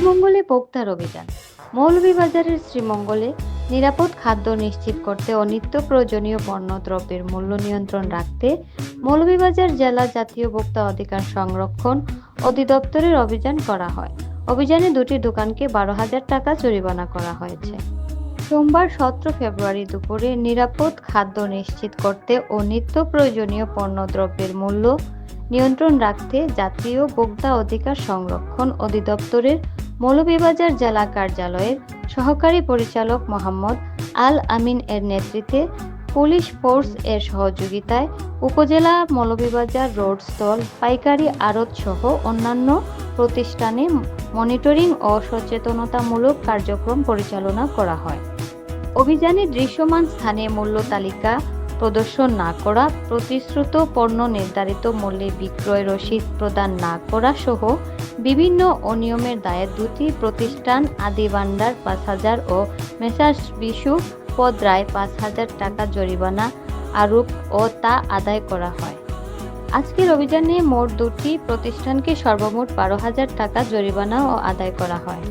শ্রীমঙ্গলে পোক্তার অভিযান। মৌলভীবাজারের শ্রীমঙ্গলে নিরাপদ খাদ্য নিশ্চিত করতে ও নিত্য প্রয়োজনীয় পণ্য দ্রব্যের মূল্য নিয়ন্ত্রণ রাখতে মৌলভীবাজার জেলা জাতীয় ভোক্তা অধিকার সংরক্ষণ অধিদপ্তরের অভিযান করা হয়। অভিযানে দুটি দোকানকে বারো হাজার টাকা জরিমানা করা হয়েছে। সোমবার সতেরো ফেব্রুয়ারি দুপুরে নিরাপদ খাদ্য নিশ্চিত করতে ও নিত্য প্রয়োজনীয় পণ্যদ্রব্যের মূল্য নিয়ন্ত্রণ রাখতে জাতীয় ভোক্তা অধিকার সংরক্ষণ অধিদপ্তরের মৌলভীবাজার জেলা কার্যালয়ের সহকারী পরিচালক মোহাম্মদ আল আমিন এর নেতৃত্বে পুলিশ ফোর্স এর সহযোগিতায় উপজেলা মৌলভীবাজার রোড স্থল পাইকারি আড়ত সহ অন্যান্য প্রতিষ্ঠানে মনিটরিং ও সচেতনতামূলক কার্যক্রম পরিচালনা করা হয়। অভিযানে দৃশ্যমান স্থানে মূল্য তালিকা প্রদর্শন না করা, প্রতিশ্রুত পণ্য নির্ধারিত মূল্যে বিক্রয় রসিদ প্রদান না করা সহ বিভিন্ন অনিয়মের দায়ে দুটি প্রতিষ্ঠান আদি ভান্ডার পাঁচ হাজার ও মেসার্স বিশু পদ রায় পাঁচ হাজার টাকা জরিমানা আরোপ ও তা আদায় করা হয়। আজকের অভিযানে মোট দুটি প্রতিষ্ঠানকে সর্বমোট বারো হাজার টাকা জরিমানা ও আদায় করা হয়।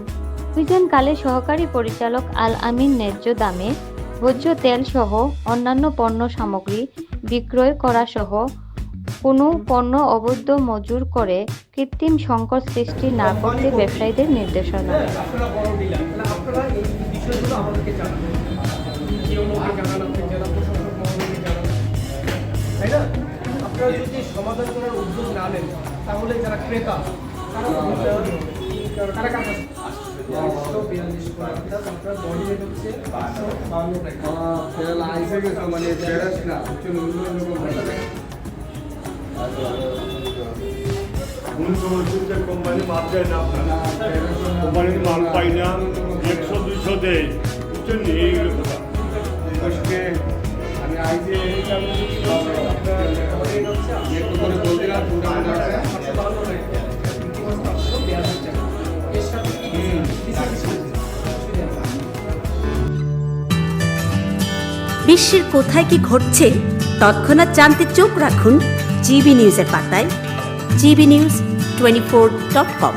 অভিযানকালে সহকারী পরিচালক আল আমিন ন্যায্য দামে ভোজ্য তেল সহ অন্যান্য পণ্য সামগ্রী বিক্রয় করা সহ কোনো পণ্য অবৈধ মজুর করে কৃত্রিম সংকট সৃষ্টি না করতে ব্যবসায়ীদের নির্দেশনা। তাহলে যারা ক্রেতা, তারা তারা মানে ফেরাস না কোম্পানি উনিশশো দেয় না আপনার মাল পাই না একশো দুইশো দেয় বুঝছেন আমি আইসে বিশ্বের কোথায় কি ঘটছে, তৎক্ষণাৎ জানতে চোখ রাখুন জিবি নিউজের পাতায়, GB news twenty four dot com.